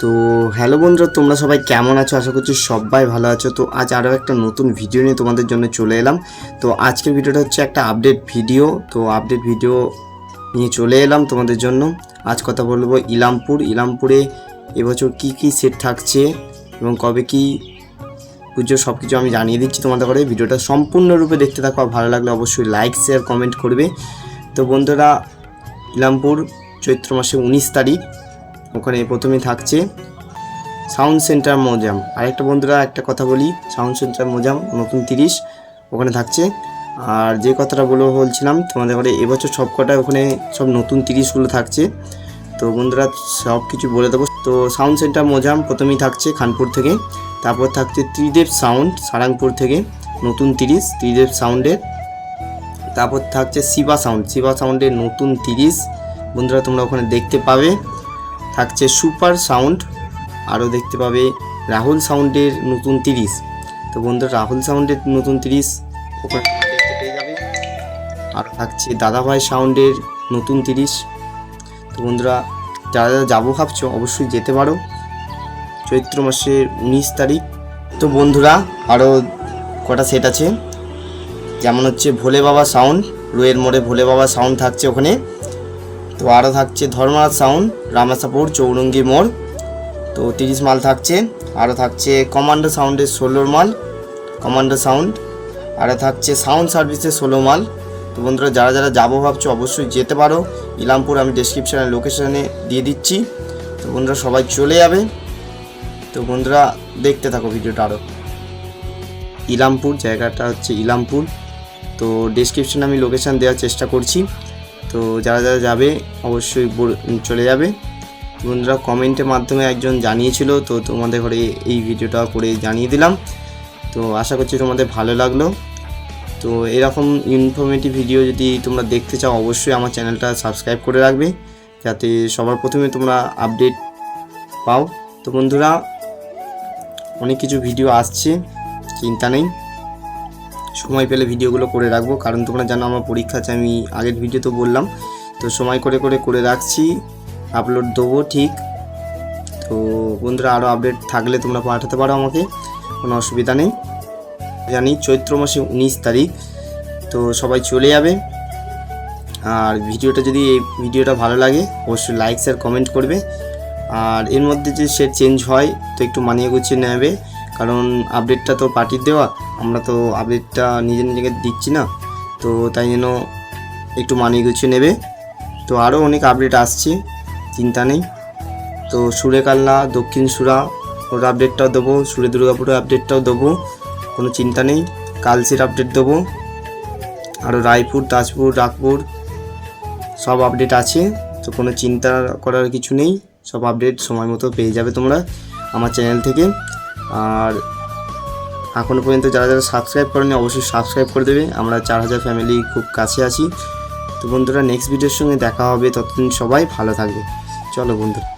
তো হ্যালো বন্ধুরা, তোমরা সবাই কেমন আছো? আশা করছি সবাই ভালো আছো। তো আজ আরও একটা নতুন ভিডিও নিয়ে তোমাদের জন্য চলে এলাম। তো আজকের ভিডিওটা হচ্ছে একটা আপডেট ভিডিও তো আপডেট ভিডিও নিয়ে চলে এলাম তোমাদের জন্য। আজ কথা বলব ইলামপুর। ইলামপুরে এবছর কি কি সেট থাকছে এবং কবে কি পুজো সব কিছু আমি জানিয়ে দিচ্ছি তোমাদের করে ভিডিওটা সম্পূর্ণরূপে দেখতে থাকো। আর ভালো লাগলে অবশ্যই লাইক শেয়ার কমেন্ট করবে। তো বন্ধুরা, ইলামপুর চৈত্র মাসে উনিশ তারিখ। ওখানে প্রথমে থাকছে সাউন্ড সেন্টার মোজাম। আরেকটা বন্ধুরা একটা কথা বলি, সাউন্ড সেন্টার মোজাম, নতুন তিরিশ, ওখানে থাকছে। আর যে কথাটা বলব বলছিলাম, তোমাদের ঘরে এবছর সব কটা ওখানে সব নতুন তিরিশগুলো থাকছে। তো বন্ধুরা সব কিছু বলে দেবো। তো সাউন্ড সেন্টার মোজাম প্রথমেই থাকছে খানপুর থেকে, তারপর থাকছে ত্রিদেব সাউন্ড, সারাংপুর থেকে, নতুন তিরিশ, ত্রিদেব সাউন্ডের। তারপর থাকছে শিবা সাউন্ড, শিবা সাউন্ডের নতুন তিরিশ। বন্ধুরা, তোমরা ওখানে দেখতে পাবে। থাকছে সুপার সাউন্ড। আরও দেখতে পাবে রাহুল সাউন্ডের নতুন তিরিশ। তো বন্ধুরা, রাহুল সাউন্ডের নতুন তিরিশ দেখতে পেয়ে যাবে। আর থাকছে দাদাভাই সাউন্ডের নতুন তিরিশ। তো বন্ধুরা, যারা যারা যাব ভাবছ, অবশ্যই যেতে পারো। চৈত্র মাসের উনিশ তারিখ। তো বন্ধুরা, আরও কটা সেট আছে। যেমন হচ্ছে ভোলে বাবা সাউন্ড, রুয়ের মোড়ে ভোলে বাবা সাউন্ড থাকছে ওখানে। তো আরও থাকছে ধর্মরাজ সাউন্ড রামাসাপুর চৌরঙ্গি মোড়। তো তিরিশ মাল থাকছে, আরও থাকছে কমান্ডো সাউন্ডের ষোলোর মাল, কমান্ডো সাউন্ড। আরও থাকছে সাউন্ড সার্ভিসের ষোলো মাল। তো বন্ধুরা, যারা যারা যাব ভাবছ, অবশ্যই যেতে পারো। ইলামপুর আমি ডেসক্রিপশানে লোকেশানে দিয়ে দিচ্ছি। তো বন্ধুরা, সবাই চলে যাবে। তো বন্ধুরা, দেখতে থাকো ভিডিওটা আরও। ইলামপুর, জায়গাটা হচ্ছে ইলামপুর। তো ডেসক্রিপশানে আমি লোকেশান দেওয়ার চেষ্টা করছি। তো যারা যারা যাবে, অবশ্যই চলে যাবে। বন্ধুরা কমেন্টের মাধ্যমে একজন জানিয়েছিল, তো তোমাদের ঘরে এই ভিডিওটা করে জানিয়ে দিলাম। তো আশা করছি তোমাদের ভালো লাগল। তো এরকম ইনফরমেটিভ ভিডিও যদি তোমরা দেখতে চাও, অবশ্যই আমার চ্যানেলটা সাবস্ক্রাইব করে রাখবে। যাতে সবার প্রথমে তোমরা আপডেট পাও। তো বন্ধুরা, অনেক কিছু ভিডিও আসছে, চিন্তা নেই। সময় পেলে ভিডিওগুলো করে রাখব। কারণ তোমরা জানো আমার পরীক্ষা আছে, আমি আগের ভিডিও তো বললাম। তো সময় করে করে করে রাখছি আপলোড দেবো, ঠিক? তো বন্ধুরা আরও আপডেট থাকলে তোমরা পাঠাতে পারো আমাকে, কোনো অসুবিধা নেই। জানি চৈত্র মাসে উনিশ তারিখ, তো সবাই চলে যাবে। আর ভিডিওটা যদি এই ভিডিওটা ভালো লাগে, অবশ্যই লাইক শেয়ার কমেন্ট করবে। আর এর মধ্যে যে সেট চেঞ্জ হয়, তো একটু মানিয়ে গুছিয়ে নেবে। কারণ আপডেটটা তো পার্টির দেওয়া, আমরা তো আপডেটটা নিজে নিজেকে দিচ্ছি না, তো তাই জন্য একটু মানিয়ে গুছিয়ে নেবে। তো আরও অনেক আপডেট আসছে, চিন্তা নেই। তো সুরে কাল্লা দক্ষিণ সুরা, ওর আপডেটটাও দেবো, সুরে দুর্গাপুরের আপডেটটাও দেবো, কোনো চিন্তা নেই। কালসির আপডেট দেবো আরও রায়পুর, তাজপুর, রাগপুর, সব আপডেট আছে, তো কোনো চিন্তা করার কিছু নেই, সব আপডেট সময় মতো পেয়ে যাবে তোমরা আমার চ্যানেল থেকে। আর এখনও পর্যন্ত যারা যারা সাবস্ক্রাইব করেনি, অবশ্যই সাবস্ক্রাইব করে দেবে। আমরা চার হাজার ফ্যামিলি খুব কাছে আছি। তো বন্ধুরা নেক্সট ভিডিওর সঙ্গে দেখা হবে। ততদিন সবাই ভালো থাকবে। চলো বন্ধুরা।